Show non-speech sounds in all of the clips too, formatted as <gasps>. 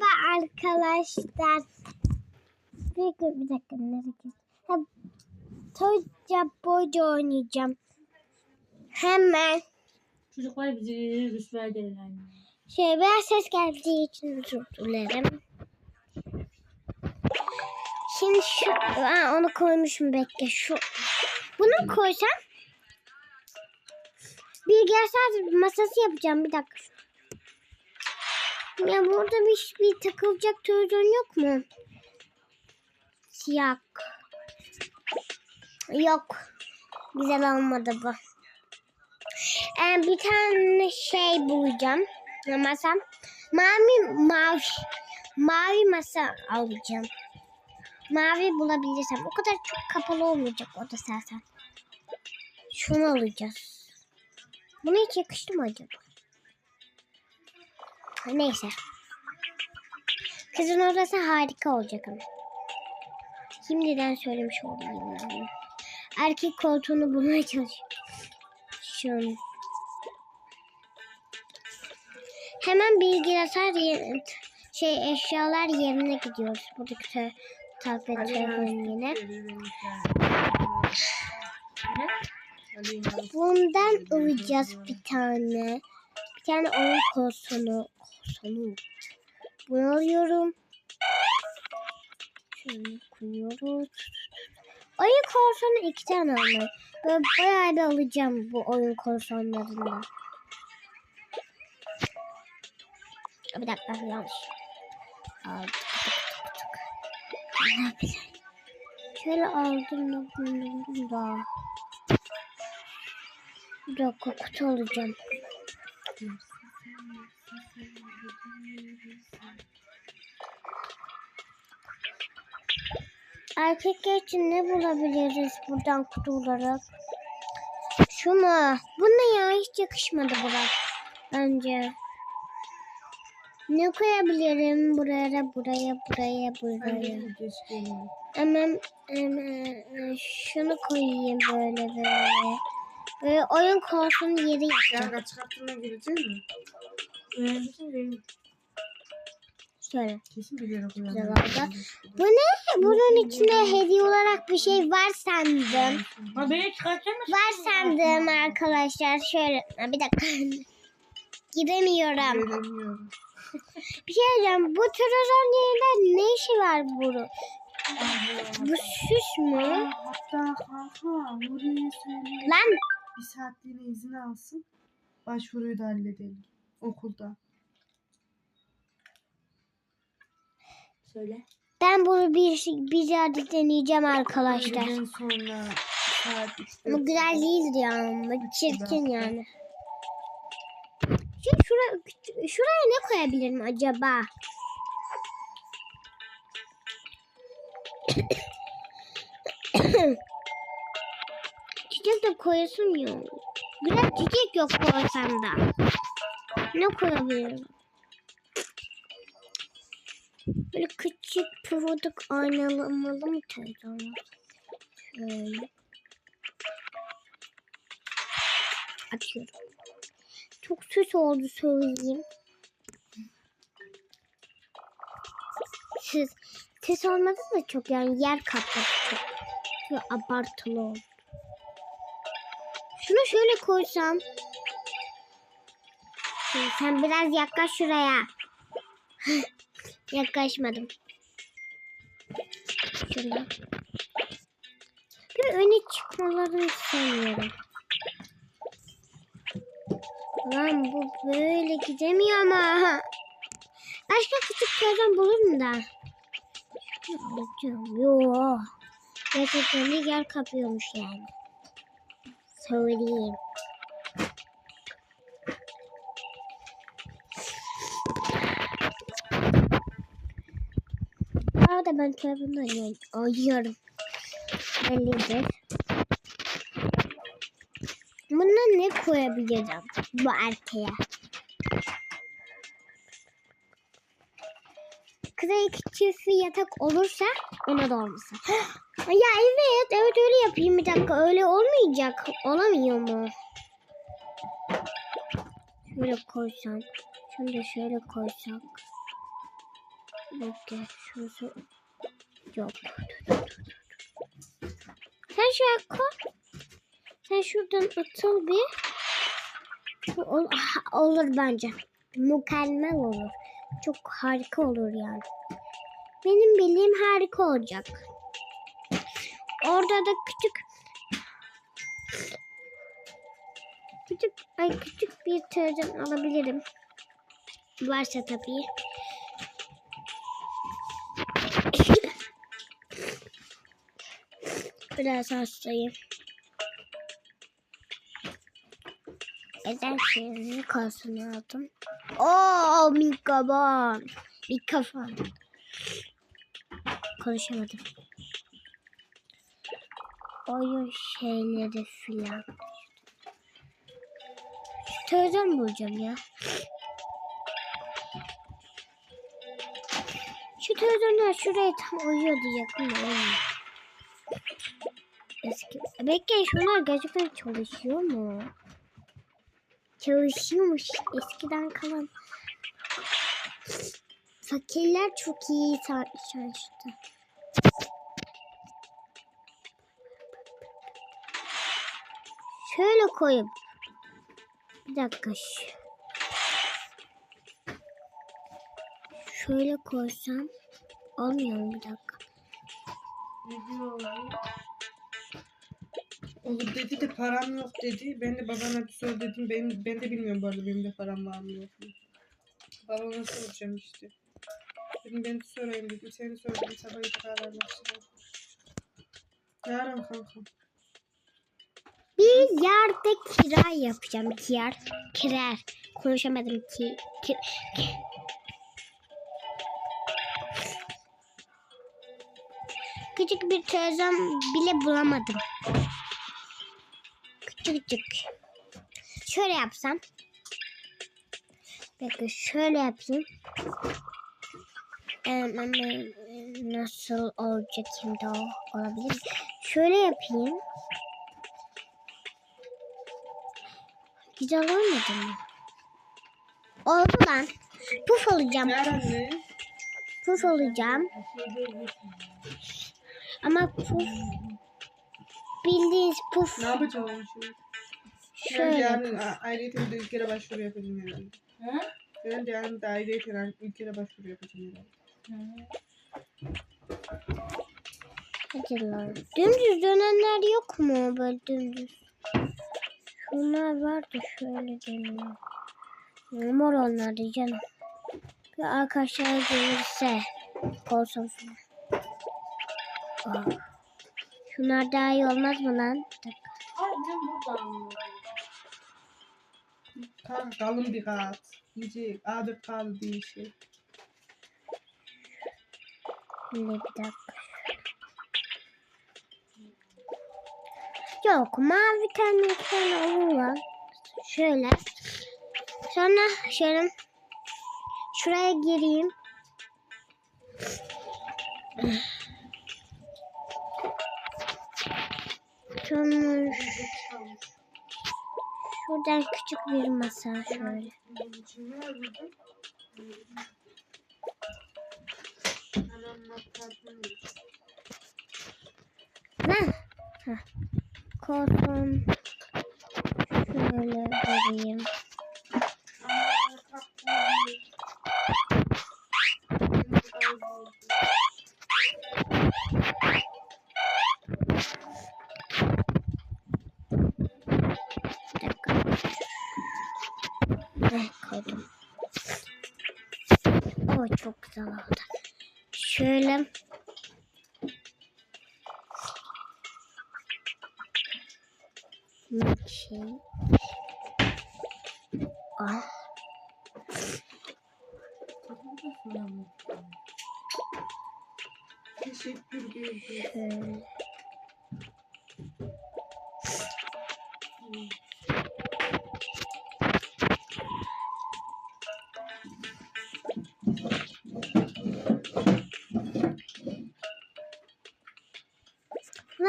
Merhaba arkadaşlar. Bir, dakika, bir dakika nereye Toyca boyca oynayacağım. Hemen. Çocuklar bizi rüsva ederler. Şey biraz ses geldiği için özür dilerim. Şimdi şu Aa, onu koymuşum bekle şu. Bunu koysam bilgisayar masası yapacağım bir dakika. Ya burada bir, bir takılacak televizyon yok mu? Siyah. Yok. Güzel olmadı bu. Ee, bir tane şey bulacağım. Masam. Mavi mavi mavi masa alacağım. Mavi bulabilirsem. O kadar çok kapalı olmayacak o da zaten. Şunu alacağız. Buna hiç yakıştı mı acaba? Neyse. Kızın odası harika olacak ama. Şimdiden söylemiş ben. Erkek koltuğunu bulmaya çalışıyorum. Hemen bilgisayar şey eşyalar yerine gidiyoruz. Buradaki tablet telefon yine. Bundan alacağız bir tane. Bir tane oyun konsolu. Konsolu. Bunu alıyorum. Şunu koyuyoruz. Oyun konsolu iki tane almayı. Böyle bayağı bir alacağım bu oyun konsollarından. Bir dakika yanlış. Aldım. Ne yapayım? Şöyle aldım da bunu da. Bir dakika kutu alacağım. Erkekler için ne bulabiliriz buradan kutu olarak? Şu mu? Bu ne ya? Hiç yakışmadı Burak. Bence. Ne koyabilirim? Buraya, buraya, buraya, buraya. Hemen, hemen şunu koyayım böyle böyle. Böyle oyun konsolunun yeri yapacağım. Ya çıkartmaya girecek mi? Öğrenmişsin benim. Şöyle. Kesin oldu. Bu ne? Bunun içinde hediye olarak bir şey var sandım. Ha beni çıkartacak mısın? Var sandım arkadaşlar. Şöyle. Ha, bir dakika. <laughs> Giremiyorum. <laughs> Bir şey diyeceğim. Bu televizyon yerinde ne işi var bunu? Bu süs mü? Hatta kanka Nuriye'ye söyle. Lan Bir saatliğine izin alsın. Başvuruyu da halledelim. Okulda. Söyle. ben bunu bir, bir yerde deneyeceğim arkadaşlar. Öğleden sonra saat 3'te. Ama güzel değildi ya. ama Çirkin yani. Şimdi şuraya, şuraya ne koyabilirim acaba? <coughs> çiçek de koyasım yok. Güzel çiçek yok koysam da. Ne koyabilirim? Böyle küçük pırıldık aynalamalı mı televizyon? Şöyle. Açıyorum. Çok süs oldu söyleyeyim. Siz ses olmadı da çok yani yer kapladı çok. Şöyle abartılı oldu. Şunu şöyle koysam. Sen biraz yaklaş şuraya. Yaklaşmadım. Şöyle. Bir öne çıkmalarını istemiyorum. Lan bu böyle gidemiyor ama. Başka küçük yerden bulurum da. Şunu alacağım. Yo. Gerçekten de yer kapıyormuş yani. Söyleyeyim. Bu arada ben oynuyorum. Oynuyorum. Bellidir. Buna ne koyabilirim bu erkeğe? Çiftli yatak olursa ona da olmasın. <gasps> ya evet, evet öyle yapayım bir dakika. Öyle olmayacak. Olamıyor mu? Şöyle koysam. Şunu da şöyle koysak. Bekle şurası yok. Sen şuraya koy. Sen şuradan atıl bir. Ol- olur bence. Mükemmel olur. Çok harika olur yani. Benim bildiğim harika olacak. Orada da küçük küçük ay küçük bir televizyon alabilirim. Varsa tabii. Biraz hastayım. Neden şeyini kalsın aldım. Oo mikrofon. Mikrofon. Konuşamadım. Oyun şeyleri filan. Şu televizyon bulacağım ya. Şu televizyonlar şuraya tam uyuyor de olmuyor. Eski. Bekle şunlar gerçekten çalışıyor mu? Çalışıyormuş eskiden kalan. Fakirler çok iyi çalıştı. Şöyle koyup bir dakika. Şöyle koysam olmuyor mu bir dakika. Olur dedi de param yok dedi. Ben de babana bir sor dedim. Ben, ben de bilmiyorum bu arada benim de param var mı yok mu. Babama soracağım işte. Dedim ben de sorayım dedim. Seni sordum. Sabah iftarlar başladı. Yarın kankam. Bir yerde kira yapacağım. Kira. Kirer. Konuşamadım ki. ki- Küçük bir televizyon bile bulamadım. Küçücük. Şöyle yapsam. Bekle şöyle yapayım. Ee, nasıl olacak şimdi o olabilir? Şöyle yapayım. Güzel olmadı mı? Oldu lan. Puf ne? Puf olacağım. Ama puf bildiğiniz puf Ne yapacağım şimdi? Ben şöyle. yarın a- ayrıyeten de ülkere başvuru yapacağım herhalde. Ben de yarın da ayrıyeten ülkere başvuru yapacağım herhalde. Hadi lan. Dümdüz dönenler yok mu böyle dümdüz? Şunlar var da şöyle dönüyor. Mor onlar canım. Bir arkadaşlar gelirse olsun falan. Aa. Şunlar daha iyi olmaz mı lan? Bir dakika. Kan kalın bir kağıt. İyice adet kaldı bir şey. Şimdi bir dakika. Yok mavi tane tane olur. Şöyle. Sonra şöyle şuraya gireyim. Şuradan küçük bir masa şöyle. Lan. Heh. Koltuğum O çok güzel oldu. Şöyle şey. Ederim. Şöyle.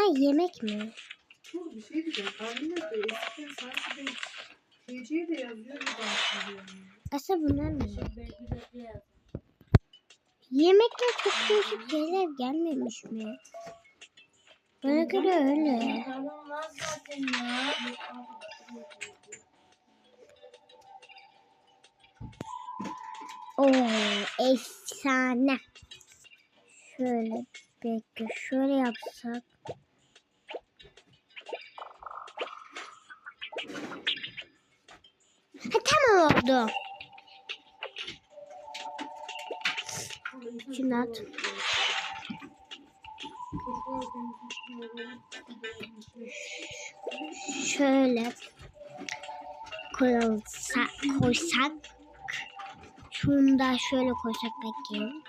Bunlar yemek mi? Dur bir şey diyeceğim. Et de eskiden sanki ben TC'ye de yazıyor hatırlıyorum. Aslında bunlar mı? Yemekler çok değişik şeyler gelmemiş mi? Bana göre öyle. Tamam var zaten ya. Oo, efsane. Şöyle bekle, şöyle yapsak. Ha, oldu. Şunu at. Şöyle koyulsa, koysak. Şunu da şöyle koysak bakayım.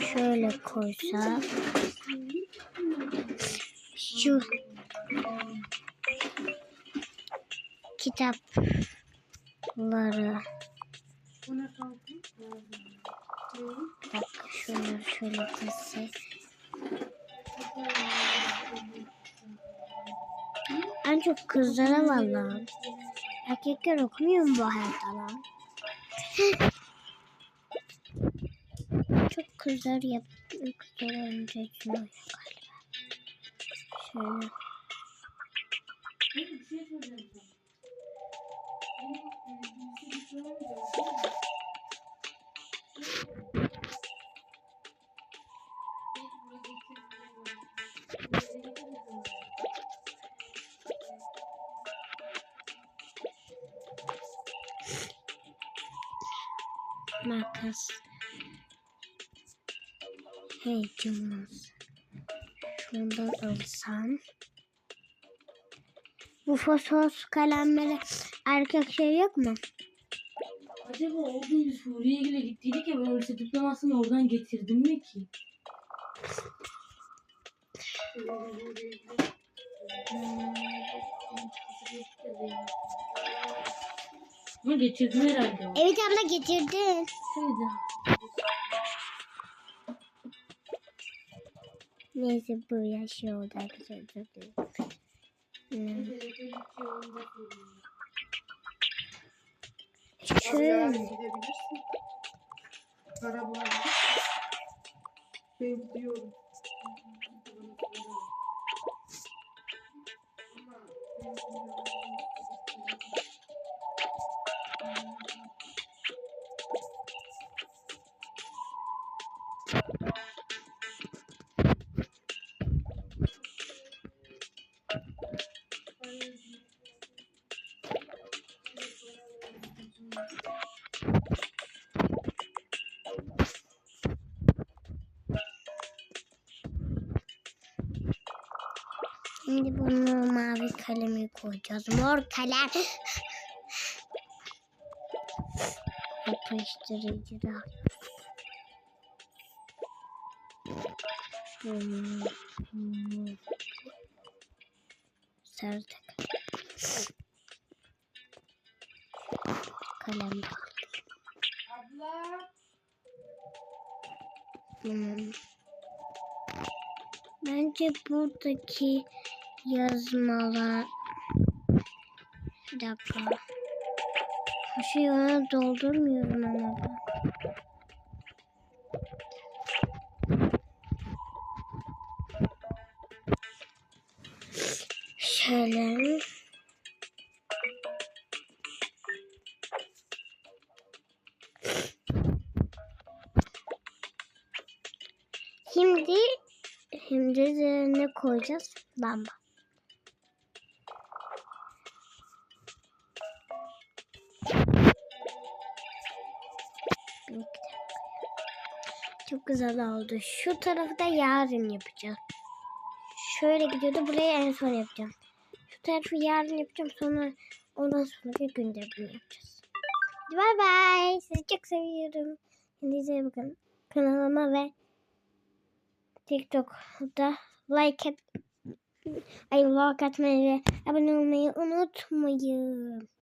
Şöyle koysak. Şu kitapları bak şunu şöyle koysak. En çok kızlara valla. Erkekler okumuyor mu bu hayatta lan? çok kızlar yap kızlar önce galiba. Şöyle. Makas. Hey cımmaz. Şundan alsam. Bu fosfor kalemleri erkek şey yok mu? Acaba o gün biz Suriye'ye bile gittiydik ya ben orası diplomasını oradan getirdim mi ki? Ama getirdim herhalde. Evet abla getirdin. Şöyle. Neyse bu yaşı oldu arkadaşlar. Çok iyi. Hmm. Şöyle. Para bulabilirsin. Ben gidiyorum. Şimdi kalemi koyacağız. Mor kalem. Yapıştırıcı da. Serdik. Kalem. Abla. Hmm. Bence buradaki yazmalar bir dakika. Bu şeyi ona doldurmuyorum ama ben. Şöyle. Şimdi şimdi üzerine koyacağız lamba. Çok güzel oldu. Şu tarafı da yarın yapacağız. Şöyle gidiyordu. Burayı en son yapacağım. Şu tarafı yarın yapacağım. Sonra ondan sonra bir günde bunu yapacağız. Bye bye. Sizi çok seviyorum. Kendinize bakın. Kanalıma ve TikTok'da like et, ay like atmayı ve abone olmayı unutmayın.